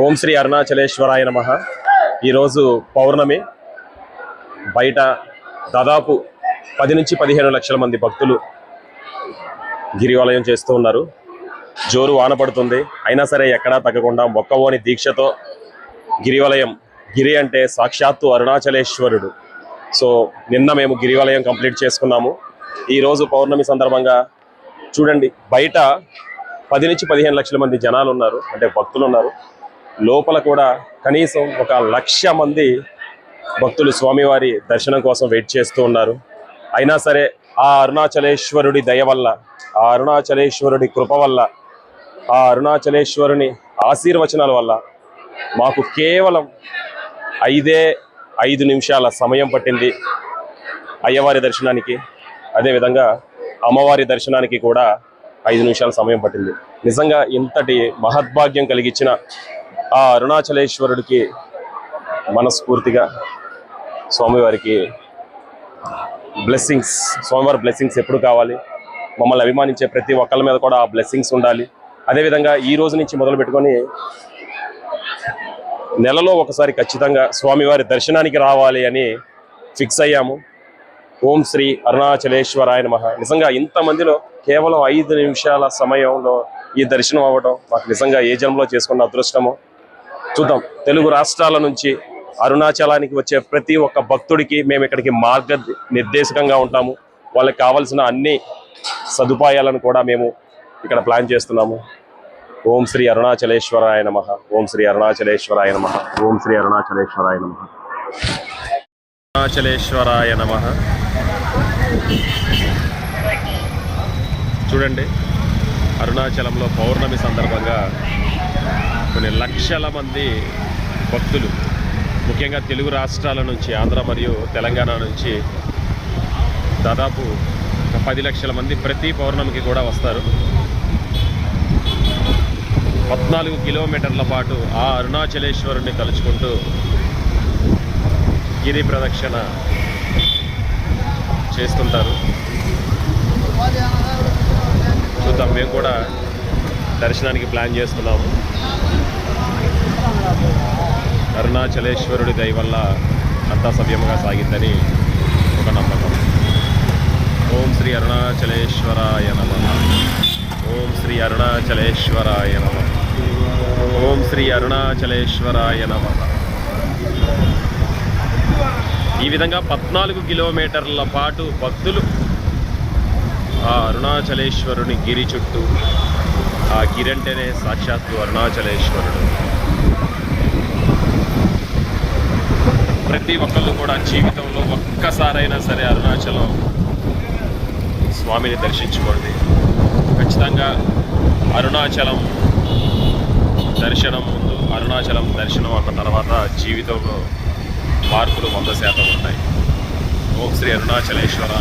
ఓం శ్రీ అరుణాచలేశ్వరాయ నమ. ఈరోజు పౌర్ణమి. బయట దాదాపు పది నుంచి పదిహేను లక్షల మంది భక్తులు గిరివలయం చేస్తూ ఉన్నారు. జోరు వాన పడుతుంది. అయినా సరే ఎక్కడా తగ్గకుండా మొక్కవోని దీక్షతో గిరివలయం గిరి అంటే సాక్షాత్తు అరుణాచలేశ్వరుడు. సో నిన్న మేము గిరివలయం కంప్లీట్ చేసుకున్నాము. ఈరోజు పౌర్ణమి సందర్భంగా చూడండి బయట పది నుంచి పదిహేను లక్షల మంది జనాలు ఉన్నారు. అంటే భక్తులు ఉన్నారు. లోపల కూడా కనీసం ఒక లక్ష మంది భక్తులు స్వామివారి దర్శనం కోసం వెయిట్ చేస్తూ ఉన్నారు. అయినా సరే ఆ అరుణాచలేశ్వరుడి దయ వల్ల ఆ అరుణాచలేశ్వరుడి కృప వల్ల ఆ అరుణాచలేశ్వరుని ఆశీర్వచనాల వల్ల మాకు కేవలం ఐదే ఐదు నిమిషాల సమయం పట్టింది అయ్యవారి దర్శనానికి. అదేవిధంగా అమ్మవారి దర్శనానికి కూడా ఐదు నిమిషాల సమయం పట్టింది. నిజంగా ఇంతటి మహద్భాగ్యం కలిగించిన ఆ అరుణాచలేశ్వరుడికి మనస్ఫూర్తిగా స్వామివారికి బ్లెస్సింగ్స్ స్వామివారి బ్లెస్సింగ్స్ ఎప్పుడు కావాలి? మమ్మల్ని అభిమానించే ప్రతి ఒక్కళ్ళ మీద కూడా ఆ బ్లెస్సింగ్స్ ఉండాలి. అదేవిధంగా ఈ రోజు నుంచి మొదలు పెట్టుకొని నెలలో ఒకసారి ఖచ్చితంగా స్వామివారి దర్శనానికి రావాలి అని ఫిక్స్ అయ్యాము. ఓం శ్రీ అరుణాచలేశ్వరాయ నమః. నిజంగా ఇంతమందిలో కేవలం ఐదు నిమిషాల సమయంలో ఈ దర్శనం అవ్వడం మాకు నిజంగా ఏ జన్మలో చేసుకున్న అదృష్టమో చూద్దాం. తెలుగు రాష్ట్రాల నుంచి అరుణాచలానికి వచ్చే ప్రతి ఒక్క భక్తుడికి మేము ఇక్కడికి మార్గ నిర్దేశకంగా ఉంటాము. వాళ్ళకి కావాల్సిన అన్ని సదుపాయాలను కూడా మేము ఇక్కడ ప్లాన్ చేస్తున్నాము. ఓం శ్రీ అరుణాచలేశ్వరాయ నమ. ఓం శ్రీ అరుణాచలేశ్వరాయ నమ. ఓం శ్రీ అరుణాచలేశ్వరాయ నమ. అరుణాచలేశ్వరాయ నమ. చూడండి. అరుణాచలంలో పౌర్ణమి సందర్భంగా కొన్ని లక్షల మంది భక్తులు ముఖ్యంగా తెలుగు రాష్ట్రాల నుంచి ఆంధ్ర మరియు తెలంగాణ నుంచి దాదాపు పది లక్షల మంది ప్రతి పౌర్ణమికి కూడా వస్తారు. పద్నాలుగు కిలోమీటర్ల పాటు ఆ అరుణాచలేశ్వరుని తలుచుకుంటూ గిరి ప్రదక్షిణ చేస్తుంటారు. చూద్దాం మేము కూడా దర్శనానికి ప్లాన్ చేస్తున్నాము. అరుణాచలేశ్వరుడి దయ వల్ల అంతా సవ్యముగా సాగిందని ఒక నమ్మకం. ఓం శ్రీ అరుణాచలేశ్వరాయ నమ. ఓం శ్రీ అరుణాచలేశ్వరాయ నమ. ఓం శ్రీ అరుణాచలేశ్వరాయ నమ. ఈ విధంగా పద్నాలుగు కిలోమీటర్ల పాటు భక్తులు ఆ అరుణాచలేశ్వరుని గిరి చుట్టూ ఆ గిరి అంటేనే సాక్షాత్తు అరుణాచలేశ్వరుడు. ప్రతి ఒక్కళ్ళు కూడా జీవితంలో ఒక్కసారైనా సరే అరుణాచలం స్వామిని దర్శించుకోండి. ఖచ్చితంగా అరుణాచలం దర్శనం ముందు అరుణాచలం దర్శనం అన్న తర్వాత జీవితంలో మార్పులు వంద శాతం ఉంటాయి. ఓం శ్రీ అరుణాచలేశ్వర